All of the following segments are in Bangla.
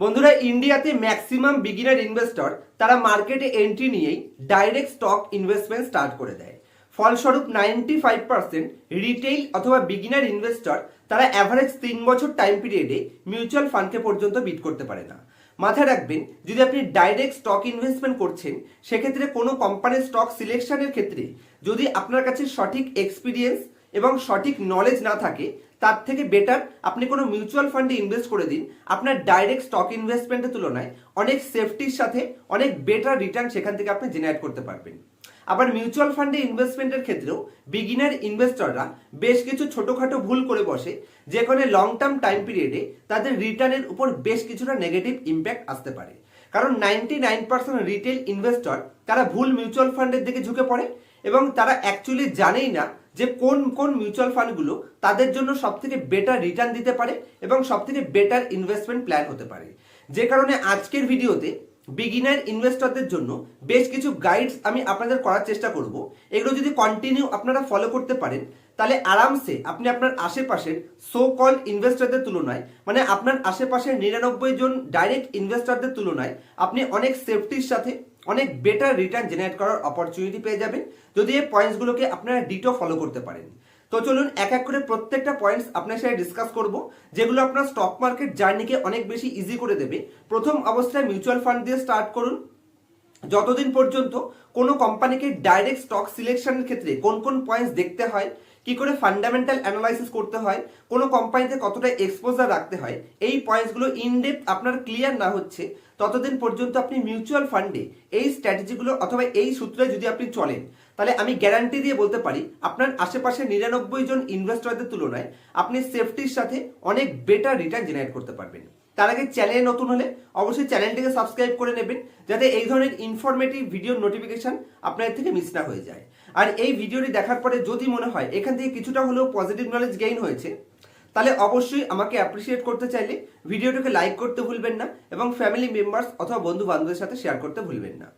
বন্ধুরা, ইন্ডিয়াতে ম্যাক্সিমাম বিগিনার ইনভেস্টর তারা মার্কেটে এন্ট্রি নিয়েই ডাইরেক্ট স্টক ইনভেস্টমেন্ট স্টার্ট করে দেয়। ফলস্বরূপ নাইনটি ফাইভ পার্সেন্ট রিটেইল অথবা বিগিনার ইনভেস্টর তারা অ্যাভারেজ তিন বছর টাইম পিরিয়ডে মিউচুয়াল ফান্ডকে পর্যন্ত বিট করতে পারে না। মাথায় রাখবেন, যদি আপনি ডাইরেক্ট স্টক ইনভেস্টমেন্ট করছেন, সেক্ষেত্রে কোনো কোম্পানির স্টক সিলেকশনের ক্ষেত্রে যদি আপনার কাছে সঠিক এক্সপিরিয়েন্স এবং সঠিক নলেজ না থাকে, তার থেকে বেটার আপনি কোনো মিউচুয়াল ফান্ডে ইনভেস্ট করে দিন। আপনার ডাইরেক্ট স্টক ইনভেস্টমেন্টের তুলনায় অনেক সেফটির সাথে অনেক বেটার রিটার্ন সেখান থেকে আপনি জেনারেট করতে পারবেন। আবার মিউচুয়াল ফান্ডে ইনভেস্টমেন্টের ক্ষেত্রেও বিগিনার ইনভেস্টররা বেশ কিছু ছোটোখাটো ভুল করে বসে, যেখানে লং টার্ম টাইম পিরিয়ডে তাদের রিটার্নের উপর বেশ কিছুটা নেগেটিভ ইম্প্যাক্ট আসতে পারে। কারণ ninety nine percent retail investor তারা ভুল মিউচুয়াল ফান্ডের দিকে ঝুঁকে পড়ে এবং তারা অ্যাকচুয়ালি জানেই না যে কোন কোন মিউচুয়াল ফান্ডগুলো তাদের জন্য সব থেকে বেটার রিটার্ন দিতে পারে এবং সব থেকে বেটার ইনভেস্টমেন্ট প্ল্যান হতে পারে। যে কারণে আজকের ভিডিওতে বিগিনার ইনভেস্টরদের জন্য বেশ কিছু গাইডস আমি আপনাদের করার চেষ্টা করব। এগুলো যদি কন্টিনিউ আপনারা ফলো করতে পারেন, তাহলে আরামসে আপনি আপনার আশেপাশের সো কল ইনভেস্টরদের তুলনায় মানে আপনার আশেপাশের নিরানব্বই জন ডাইরেক্ট ইনভেস্টরদের তুলনায় আপনি অনেক সেফটির সাথে অনেক বেটার রিটার্ন জেনারেট করার অপরচুনিটি পেয়ে যাবেন। যদি এই পয়েন্টসগুলোকে আপনারা ডিটো ফলো করতে পারেন। তো চলুন এক এক করে প্রত্যেকটা পয়েন্টস আপনার সাথে ডিসকাস করব, যেগুলো আপনার স্টক মার্কেট জার্নিকে অনেক বেশি ইজি করে দেবে। প্রথম অবস্থায় মিউচুয়াল ফান্ড দিয়ে স্টার্ট করুন। যতদিন পর্যন্ত কোনো কোম্পানিকে ডাইরেক্ট স্টক সিলেকশনের ক্ষেত্রে কোন কোন পয়েন্টস দেখতে হয়, কি করে ফান্ডামেন্টাল অ্যানালাইসিস করতে হয়, কোনো কোম্পানিতে কতটা এক্সপোজার রাখতে হয়, এই পয়েন্টসগুলো ইনডেপথ আপনার ক্লিয়ার না হচ্ছে ততদিন পর্যন্ত আপনি মিউচুয়াল ফান্ডে এই স্ট্র্যাটেজিগুলো অথবা এই সূত্রে যদি আপনি চলেন, তাহলে আমি গ্যারান্টি দিয়ে বলতে পারি, আপনার আশেপাশে নিরানব্বই জন ইনভেস্টরদের তুলনায় আপনি সেফটির সাথে অনেক বেটার রিটার্ন জেনারেট করতে পারবেন। তার আগে চ্যানেলে নতুন হলে অবশ্যই চ্যানেলটিকে সাবস্ক্রাইব করে নেবেন, যাতে এই ধরনের ইনফরমেটিভ ভিডিওর নোটিফিকেশন আপনার থেকে মিস না হয়ে যায়। আর এই ভিডিওটি দেখার পরে যদি মনে হয় এখান থেকে কিছুটা হলেও পজিটিভ নলেজ গেইন হয়েছে তাহলে অবশ্যই আমাকে অ্যাপ্রিসিয়েট করতে চাইলে ভিডিওটাকে লাইক করতে ভুলবেন না এবং ফ্যামিলি মেম্বার্স অথবা বন্ধু বান্ধবের সাথে শেয়ার করতে ভুলবেন না।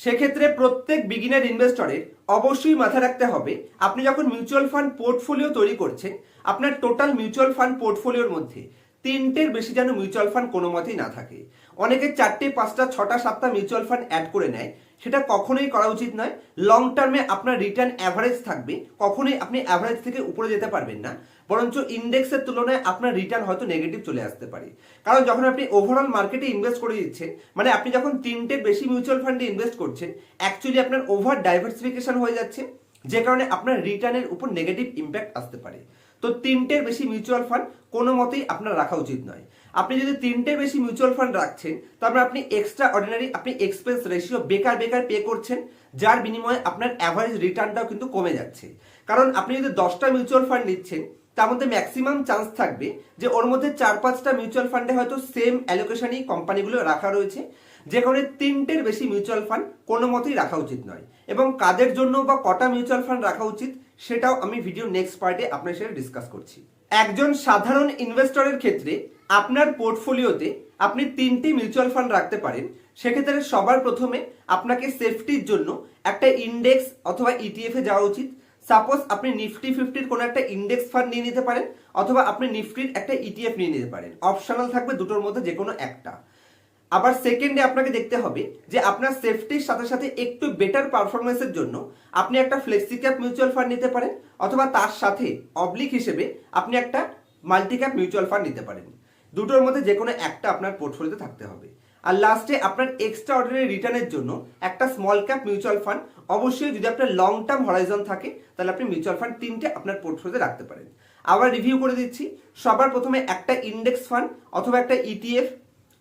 সেক্ষেত্রে প্রত্যেক বিগিনার ইনভেস্টরের অবশ্যই মাথায় রাখতে হবে, আপনি যখন মিউচুয়াল ফান্ড পোর্টফোলিও তৈরি করছেন, আপনার টোটাল মিউচুয়াল ফান্ড পোর্টফোলিওর মধ্যে তিনটের বেশি যেন মিউচুয়াল ফান্ড কোনো মতেই না থাকে। অনেকে চারটে, পাঁচটা, ছটা, সাতটা মিউচুয়াল ফান্ড অ্যাড করে নেয় সেটা কখনোই করা উচিত নয়। লং টার্মে আপনার রিটার্ন অ্যাভারেজ থাকবে। কখনোই আপনি অ্যাভারেজ থেকে উপরে যেতে পারবেন না। বরঞ্চ ইন্ডেক্সের তুলনায় আপনার রিটার্ন হয়তো নেগেটিভ চলে আসতে পারে। কারণ যখন আপনি ওভারঅল মার্কেটে ইনভেস্ট করে দিচ্ছেন মানে আপনি যখন তিনটের বেশি মিউচুয়াল ফান্ডে ইনভেস্ট করছেন অ্যাকচুয়ালি আপনার ওভার ডাইভার্সিফিকেশন হয়ে যাচ্ছে। যে কারণে আপনার রিটার্নের উপর নেগেটিভ ইম্প্যাক্ট আসতে পারে। তো তিনটের বেশি মিউচুয়াল ফান্ড কোনো মতেই আপনার রাখা উচিত নয়। আপনি যদি তিনটের বেশি মিউচুয়াল ফান্ড রাখছেন, তারপরে আপনি এক্সট্রা অর্ডিনারি আপনি এক্সপেন্স রেশিও বেকার বেকার পে করছেন, যার বিনিময়ে আপনার অ্যাভারেজ রিটার্নটাও কিন্তু কমে যাচ্ছে। কারণ আপনি যদি দশটা মিউচুয়াল ফান্ড নিচ্ছেন, তার মধ্যে ম্যাক্সিমাম চান্স থাকবে যে ওর মধ্যে চার পাঁচটা মিউচুয়াল ফান্ডে হয়তো সেম অ্যালোকেশনই কোম্পানিগুলো রাখা রয়েছে। যে কারণে তিনটের বেশি মিউচুয়াল ফান্ড কোনো মতেই রাখা উচিত নয়। এবং কাদের জন্য বা কটা মিউচুয়াল ফান্ড রাখা উচিত সেটাও আমি ভিডিও নেক্সট পার্টে আপনার সাথে ডিসকাস করছি। একজন সাধারণ ইনভেস্টরের ক্ষেত্রে আপনার পোর্টফোলিওতে আপনি তিনটি মিউচুয়াল ফান্ড রাখতে পারেন, সেক্ষেত্রে সবার প্রথমে আপনাকে সেফটির জন্য একটা ইন্ডেক্স অথবা ইটিএফ এ যাওয়া উচিত। সাপোজ আপনি নিফটি ফিফটির কোনো একটা ইন্ডেক্স ফান্ড নিয়ে নিতে পারেন, অথবা আপনি নিফটির একটা ইটিএফ নিয়ে নিতে পারেন। অপশনাল থাকবে দুটোর মধ্যে যে কোনো একটা। আবার সেকেন্ডে আপনাকে দেখতে হবে যে আপনার সেফটির সাথে সাথে একটু বেটার পারফরমেন্সের জন্য আপনি একটা ফ্লেক্সি ক্যাপ মিউচুয়াল ফান্ড নিতে পারেন অথবা তার সাথে অবলিক হিসেবে আপনি একটা মাল্টি ক্যাপ মিউচুয়াল ফান্ড নিতে পারেন। দুটোর মধ্যে যে কোনো একটা আপনার পোর্টফোলিওতে থাকতে হবে। আর লাস্টে আপনার এক্সট্রা অর্ডিনারি রিটার্নের জন্য একটা স্মল ক্যাপ মিউচুয়াল ফান্ড অবশ্যই যদি আপনার লং টার্ম হরাইজন থাকে, তাহলে আপনি মিউচুয়াল ফান্ড তিনটে আপনার পোর্টফোলিওতে রাখতে পারেন। আবার রিভিউ করে দিচ্ছি, সবার প্রথমে একটা ইন্ডেক্স ফান্ড অথবা একটা ইটিএফ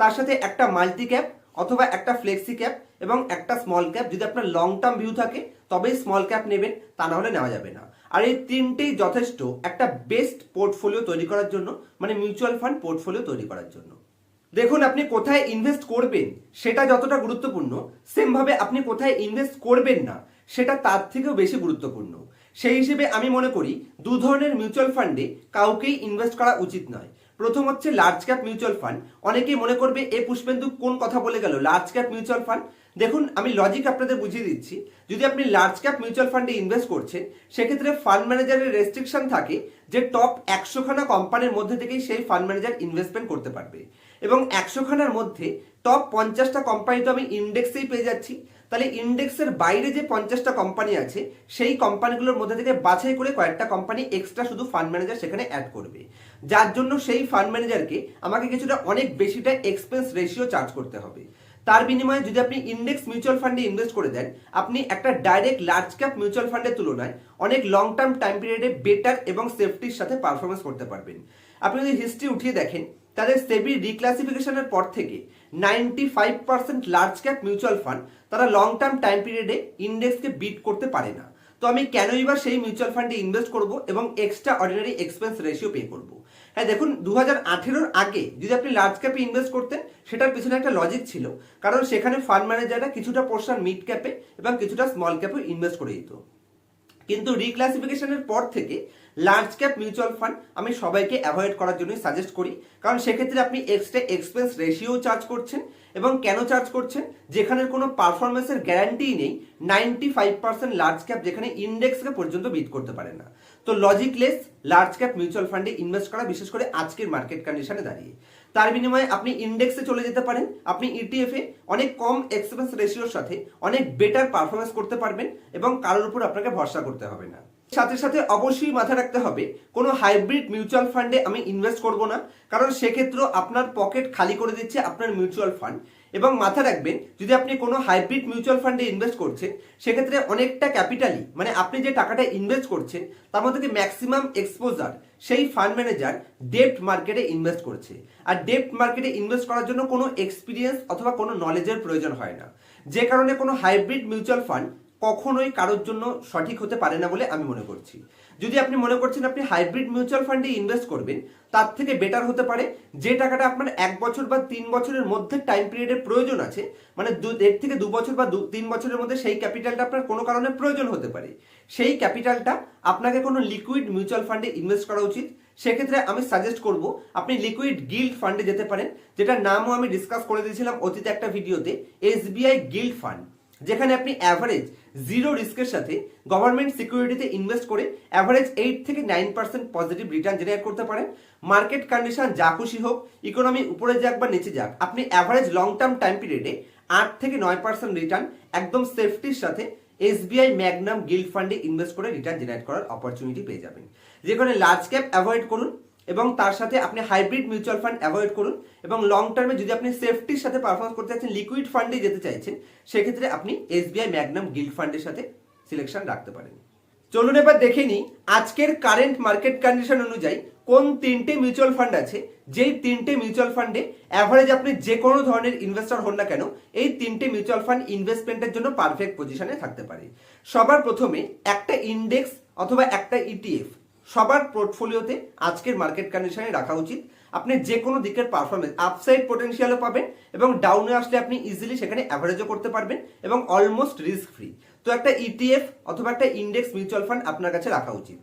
তার সাথে একটা মাল্টি ক্যাপ অথবা একটা ফ্লেক্সি ক্যাপ এবং একটা স্মল ক্যাপ যদি আপনার লং টার্ম ভিউ থাকে, তবেই স্মল ক্যাপ নেবেন, তা না হলে নেওয়া যাবে না। আর এই তিনটেই যথেষ্ট একটা বেস্ট পোর্টফোলিও তৈরি করার জন্য মানে মিউচুয়াল ফান্ড পোর্টফোলিও তৈরি করার জন্য। দেখুন, আপনি কোথায় ইনভেস্ট করবেন, সেটা যতটা গুরুত্বপূর্ণ, সেমভাবে আপনি কোথায় ইনভেস্ট করবেন না, সেটা তার থেকেও বেশি গুরুত্বপূর্ণ। সেই হিসেবে আমি মনে করি, দু ধরনের মিউচুয়াল ফান্ডে কাউকেই ইনভেস্ট করা উচিত নয়। প্রথম হচ্ছে লার্জ ক্যাপ মিউচুয়াল ফান্ড অনেকেই মনে করবে, এ পুষ্পেন্দু কোন কথা বলে গেল? লার্জ ক্যাপ মিউচুয়াল ফান্ড দেখুন, আমি লজিক আপনাদের বুঝিয়ে দিচ্ছি। যদি আপনি লার্জ ক্যাপ মিউচুয়াল ফান্ডে ইনভেস্ট করছেন, সেক্ষেত্রে ফান্ড ম্যানেজারের রেস্ট্রিকশন থাকে যে টপ একশোখানা কোম্পানির মধ্যে থেকেই সেই ফান্ড ম্যানেজার ইনভেস্টমেন্ট করতে পারবে। এবং একশো খানার মধ্যে টপ পঞ্চাশটা কোম্পানি তো আমি ইন্ডেক্সেই পেয়ে যাচ্ছি। তাহলে ইন্ডেক্সের বাইরে যে পঞ্চাশটা কোম্পানি আছে, সেই কোম্পানিগুলোর মধ্যে থেকে বাছাই করে কয়েকটা কোম্পানি এক্সট্রা শুধু ফান্ড ম্যানেজার সেখানে অ্যাড করবে। যার জন্য সেই ফান্ড ম্যানেজারকে আমাকে কিছুটা অনেক বেশিটা এক্সপেন্স রেশিও চার্জ করতে হবে। তার বিনিময়ে যদি আপনি ইন্ডেক্স মিউচুয়াল ফান্ডে ইনভেস্ট করে দেন, আপনি একটা ডাইরেক্ট লার্জ ক্যাপ মিউচুয়াল ফান্ডের তুলনায় অনেক লং টার্ম টাইম পিরিয়ডে বেটার এবং সেফটির সাথে পারফরমেন্স করতে পারবেন। আপনি যদি হিস্ট্রি উঠিয়ে দেখেন, তাদের সেবি রিক্লাসিফিকেশনের পর থেকে ninety five percent large cap mutual fund তারা লং টার্ম টাইম পিরিয়ডে ইন্ডেক্সকে বিট করতে পারে না। তো আমি কেনই বা সেই মিউচুয়াল ফান্ডে ইনভেস্ট করব এবং extraordinary expense ratio pay করব? হ্যাঁ দেখুন দু হাজার আগে যদি আপনি লার্জ ক্যাপে ইনভেস্ট করতেন, সেটার পিছনে একটা লজিক ছিল। কারণ সেখানে ফান্ড ম্যানেজাররা কিছুটা পোর্শন মিড ক্যাপে এবং কিছুটা স্মল ক্যাপে ইনভেস্ট করে দিত। কিন্তু রিক্লাসিফিকেশনের পর থেকে লার্জ ক্যাপ মিউচুয়াল ফান্ড আমি সবাইকে অ্যাভয়েড করার জন্যই সাজেস্ট করি। কারণ সেক্ষেত্রে আপনি এক্সট্রা এক্সপেন্স রেশিও চার্জ করছেন এবং কেন চার্জ করছেন? যেখানে কোনো পারফরমেন্সের গ্যারান্টি নেই ninety five percent large cap যেখানে ইন্ডেক্সকে পর্যন্ত বিট করতে পারে না। তো লজিকলেস লার্জ ক্যাপ মিউচুয়াল ফান্ডে ইনভেস্ট করা, বিশেষ করে আজকের মার্কেট কন্ডিশনে দাঁড়িয়ে। তার বিনিময়ে আপনি ইন্ডেক্সে চলে যেতে পারেন, আপনি ইটিএফে এ অনেক কম এক্সপেন্স রেশিওর সাথে অনেক বেটার পারফরমেন্স করতে পারবেন এবং কারোর উপর আপনাকে ভরসা করতে হবে না। সাথে সাথে অবশ্যই মাথায় রাখতে হবে, কোনো হাইব্রিড মিউচুয়াল ফান্ডে আমি ইনভেস্ট করব না, কারণ সেক্ষেত্রে আপনার পকেট খালি করে দিচ্ছে আপনার মিউচুয়াল ফান্ড এবং মাথা রাখবেন, যদি আপনি কোনো হাইব্রিড মিউচুয়াল ফান্ডে ইনভেস্ট করছেন, সেক্ষেত্রে অনেকটা ক্যাপিটালই মানে আপনি যে টাকাটা ইনভেস্ট করছেন, তার মধ্যে থেকে ম্যাক্সিমাম এক্সপোজার সেই ফান্ড ম্যানেজার ডেপ্ট মার্কেটে ইনভেস্ট করছে। আর ডেপ্ট মার্কেটে ইনভেস্ট করার জন্য কোনো এক্সপিরিয়েন্স অথবা কোনো নলেজের প্রয়োজন হয় না। যে কারণে কোনো হাইব্রিড মিউচুয়াল ফান্ড কখনোই কারোর জন্য সঠিক হতে পারে না বলে আমি মনে করছি। যদি আপনি মনে করছেন আপনি হাইব্রিড মিউচুয়াল ফান্ডে ইনভেস্ট করবেন, তার থেকে বেটার হতে পারে যে টাকাটা আপনার এক বছর বা তিন বছরের মধ্যে টাইম পিরিয়ডের প্রয়োজন আছে মানে দেড় থেকে দু বছর বা তিন বছরের মধ্যে সেই ক্যাপিটালটা আপনার কোনো কারণে প্রয়োজন হতে পারে। সেই ক্যাপিটালটা আপনাকে কোনো লিকুইড মিউচুয়াল ফান্ডে ইনভেস্ট করা উচিত। সেক্ষেত্রে আমি সাজেস্ট করব, আপনি লিকুইড গিল্ড ফান্ডে যেতে পারেন, যেটার নামও আমি ডিসকাস করে দিয়েছিলাম অতীতে একটা ভিডিওতে এস এসবিআই গিল্ড ফান্ড। যেখানে আপনি অ্যাভারেজ জিরো রিস্কের সাথে গভর্নমেন্ট সিকিউরিটিতে ইনভেস্ট করে অ্যাভারেজ এইট থেকে nine percent positive return generate করতে পারেন। মার্কেট কন্ডিশন যা খুশি হোক ইকোনমি উপরে যাক বা নিচে যাক, আপনি অ্যাভারেজ লং টার্ম টাইম পিরিয়ডে আট থেকে নয় পার্সেন্ট রিটার্ন একদম সেফটির সাথে এসবিআই ম্যাগনাম গিল্ড ফান্ডে ইনভেস্ট করে রিটার্ন জেনারেট করার অপরচুনিটি পেয়ে যাবেন। যেখানে লার্জ ক্যাপ অ্যাভয়েড করুন এবং তার সাথে আপনি হাইব্রিড মিউচুয়াল ফান্ড অ্যাভয়েড করুন এবং লং টার্মে যদি আপনি সেফটির সাথে পারফরমেন্স করতে চাইছেন লিকুইড ফান্ডে যেতে চাইছেন, সেক্ষেত্রে আপনি এসবিআই ম্যাগনাম গিল্ড ফান্ডের সাথে সিলেকশন রাখতে পারেন। চলুন এবার দেখে নিই আজকের কারেন্ট মার্কেট কন্ডিশন অনুযায়ী কোন তিনটে মিউচুয়াল ফান্ড আছে। যেই তিনটে মিউচুয়াল ফান্ডে অ্যাভারেজ আপনি যে কোনো ধরনের ইনভেস্টর হন না কেন, এই তিনটে মিউচুয়াল ফান্ড ইনভেস্টমেন্টের জন্য পারফেক্ট পজিশনে থাকতে পারে। সবার প্রথমে একটা ইন্ডেক্স অথবা একটা ইটিএফ সবার পোর্টফোলিওতে আজকের মার্কেট কন্ডিশনে রাখা উচিত। আপনি যে কোনো দিকের পারফরমেন্স আপসাইড পোটেনশিয়ালও পাবেন এবং ডাউনে আসলে আপনি ইজিলি সেখানে অ্যাভারেজও করতে পারবেন এবং অলমোস্ট রিস্ক ফ্রি তো একটা ইটিএফ অথবা একটা ইন্ডেক্স মিউচুয়াল ফান্ড আপনার কাছে রাখা উচিত।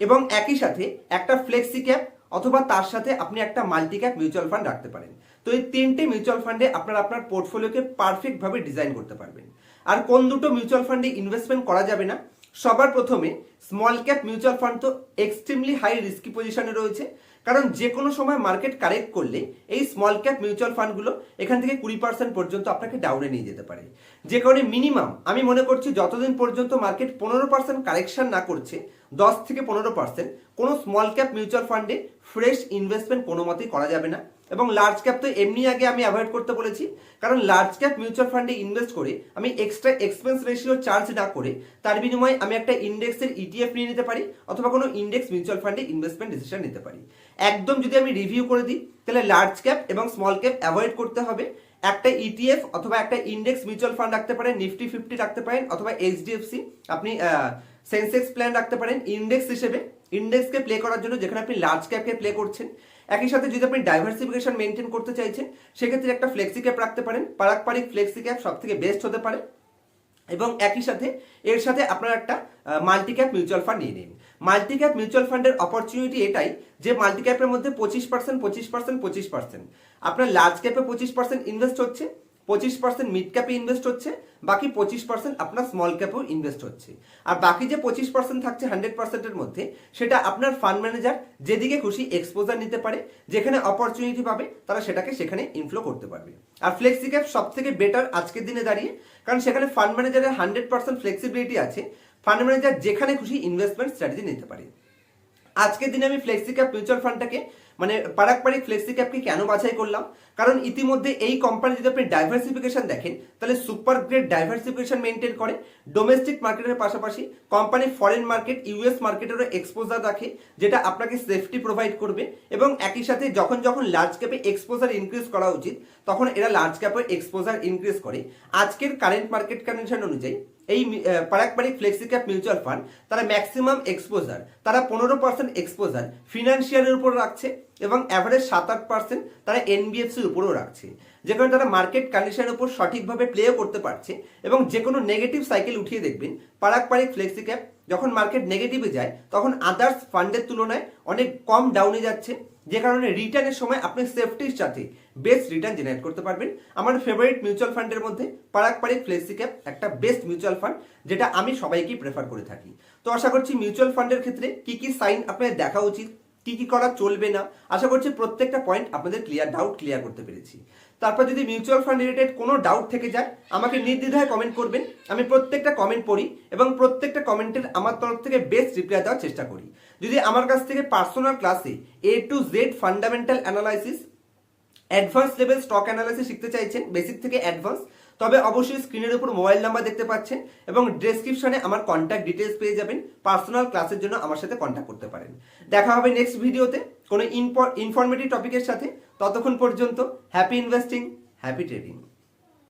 এবং একই সাথে একটা ফ্লেক্সি ক্যাপ অথবা তার সাথে আপনি একটা মাল্টি ক্যাপ মিউচুয়াল ফান্ড রাখতে পারেন। তো এই তিনটে মিউচুয়াল ফান্ডে আপনার আপনার পোর্টফোলিওকে পারফেক্টভাবে ডিজাইন করতে পারবেন। আর কোন দুটো মিউচুয়াল ফান্ডে ইনভেস্টমেন্ট করা যাবে না সবার প্রথমে স্মল ক্যাপ মিউচুয়াল ফান্ড তো এক্সট্রিমলি হাই রিস্কি পজিশনে রয়েছে। কারণ যে কোনো সময় মার্কেট কারেক্ট করলে এই স্মল ক্যাপ মিউচুয়াল ফান্ডগুলো এখান থেকে কুড়ি পার্সেন্ট পর্যন্ত আপনাকে ডাউনে নিয়ে যেতে পারে। যে কারণে মিনিমাম আমি মনে করছি যতদিন পর্যন্ত মার্কেট পনেরো পার্সেন্ট কারেকশন না করছে, দশ থেকে পনেরো পার্সেন্ট কোনো স্মল ক্যাপ মিউচুয়াল ফান্ডে ফ্রেশ ইনভেস্টমেন্ট কোনো মতেই করা যাবে না। এবং লার্জ ক্যাপ তো এমনি আগে আমি অ্যাভয়েড করতে বলেছি, কারণ লার্জ ক্যাপ মিউচুয়াল ফান্ডে ইনভেস্ট করে আমি এক্সট্রা এক্সপেন্স রেশিও চার্জ না করে তার বিনিময়ে আমি একটা ইন্ডেক্সের ইটিএফ নিয়ে নিতে পারি অথবা কোনো ইন্ডেক্স মিউচুয়াল ফান্ডে ইনভেস্টমেন্ট ডিসিশন নিতে পারি। একদম যদি আমি রিভিউ করে দিই, তাহলে লার্জ ক্যাপ এবং স্মল ক্যাপ অ্যাভয়েড করতে হবে। একটা ইটিএফ অথবা একটা ইন্ডেক্স মিউচুয়াল ফান্ড রাখতে পারেন নিফটি ফিফটি রাখতে পারেন, অথবা এইচডিএফসি আপনি সেন্সেক্স প্ল্যান রাখতে পারেন। ইন্ডেক্স হিসেবে ইন্ডেক্সকে প্লে করার জন্য যেখানে আপনি লার্জ ক্যাপকে প্লে করছেন একই সাথে যদি আপনি ডাইভার্সিফিকেশন মেনটেন করতে চাইছেন, সেক্ষেত্রে একটা ফ্লেক্সি ক্যাপ রাখতে পারেন। পারাকপারিক ফ্লেক্সি ক্যাপ সব থেকে বেস্ট হতে পারে। এবং একই সাথে এর সাথে আপনার একটা মাল্টি ক্যাপ মিউচুয়াল ফান্ড নিয়ে নিন। মাল্টি ক্যাপ মিউচুয়াল ফান্ডের অপরচুনিটি এটাই যে মাল্টি ক্যাপের মধ্যে পঁচিশ পার্সেন্ট পঁচিশ পার্সেন্ট পঁচিশ পার্সেন্ট আপনার লার্জ ক্যাপে পঁচিশ পার্সেন্ট ইনভেস্ট হচ্ছে। পঁচিশ পার্সেন্ট মিড ক্যাপে ইনভেস্ট হচ্ছে, বাকি পঁচিশ পার্সেন্ট আপনার স্মল ক্যাপেও ইনভেস্ট হচ্ছে। আর বাকি যে পঁচিশ পার্সেন্ট থাকছে হান্ড্রেড পার্সেন্টের মধ্যে, সেটা আপনার ফান্ড ম্যানেজার যেদিকে খুশি এক্সপোজার নিতে পারে, যেখানে অপরচুনিটি পাবে, তারা সেটাকে সেখানে ইনফ্লো করতে পারবে। আর ফ্লেক্সি ক্যাপ সব থেকে বেটার আজকের দিনে দাঁড়িয়ে, কারণ সেখানে ফান্ড ম্যানেজারের হান্ড্রেড পার্সেন্ট ফ্লেক্সিবিলিটি আছে ফান্ড ম্যানেজার যেখানে খুশি ইনভেস্টমেন্ট স্ট্র্যাটেজি নিতে পারে। আজকের দিনে আমি ফ্লেক্সি ক্যাপ মিউচুয়াল ফান্ডটাকে মানে পারাক পারাকপারিক ফ্লেক্সি ক্যাপকে কেন বাছাই করলাম? কারণ ইতিমধ্যে এই কোম্পানি যদি আপনি ডাইভার্সিফিকেশন দেখেন, তাহলে সুপার গ্রেড ডাইভার্সিফিকেশন মেনটেন করে। ডোমেস্টিক মার্কেটের পাশাপাশি কোম্পানি ফরেন মার্কেট ইউএস মার্কেটেরও এক্সপোজার রাখে, যেটা আপনাকে সেফটি প্রোভাইড করবে। এবং একই সাথে যখন যখন লার্জ ক্যাপে এক্সপোজার ইনক্রিজ করা উচিত, তখন এরা লার্জ ক্যাপের এক্সপোজার ইনক্রিজ করে। আজকের কারেন্ট মার্কেট কন্ডিশন অনুযায়ী এই Parag Parikh flexi cap mutual fund তারা ম্যাক্সিমাম এক্সপোজার তারা পনেরো পার্সেন্ট এক্সপোজার ফিনান্সিয়ালের উপর রাখছে এবং অ্যাভারেজ সাত আট পার্সেন্ট তারা এনবিএফসির উপরেও রাখছে। যেখানে তারা মার্কেট কন্ডিশনের উপর সঠিকভাবে প্লেও করতে পারছে এবং যে কোনো নেগেটিভ সাইকেল উঠিয়ে দেখবেন পারাকপারিক ফ্লেক্সি ক্যাপ যখন মার্কেট নেগেটিভে যায়, তখন আদার্স ফান্ডের তুলনায় অনেক কম ডাউনে যাচ্ছে, যে কারণে রিটার্নের সময় আপনি সেফটির সাথে বেস্ট রিটার্ন জেনারেট করতে পারবেন। আমার ফেভারিট মিউচুয়াল ফান্ডের মধ্যে পারাকপারিক ফ্লেক্সি ক্যাপ একটা বেস্ট মিউচুয়াল ফান্ড যেটা আমি সবাইকেই প্রেফার করে থাকি। তো আশা করছি মিউচুয়াল ফান্ডের ক্ষেত্রে কি কি সাইন আপনাদের দেখা উচিত, কি কি করা চলবে না, আশা করছি প্রত্যেকটা পয়েন্ট আপনাদের ক্লিয়ার ডাউট ক্লিয়ার করতে পেরেছি। তারপর যদি মিউচুয়াল ফান্ড রিলেটেড কোনো ডাউট থেকে যায়, আমাকে নির্দ্বিধায় কমেন্ট করবেন, আমি প্রত্যেকটা কমেন্ট পড়ি এবং প্রত্যেকটা কমেন্টের আমার তরফ থেকে বেস্ট রিপ্লাই দেওয়ার চেষ্টা করি। যদি আমার কাছ থেকে পার্সোনাল ক্লাসে A to Z fundamental analysis advance level stock analysis শিখতে চাইছেন বেসিক থেকে অ্যাডভান্স তবে অবশ্যই স্ক্রিনের উপর মোবাইল নাম্বার দেখতে পাচ্ছেন এবং ডেসক্রিপশনে আমার কন্ট্যাক্ট ডিটেলস পেয়ে যাবেন পার্সোনাল ক্লাসের জন্য আমার সাথে কন্ট্যাক্ট করতে পারেন। দেখা হবে নেক্সট ভিডিওতে কোনো ইনফরমেটিভ টপিকের সাথে। ততক্ষণ পর্যন্ত হ্যাপি ইনভেস্টিং হ্যাপি ট্রেডিং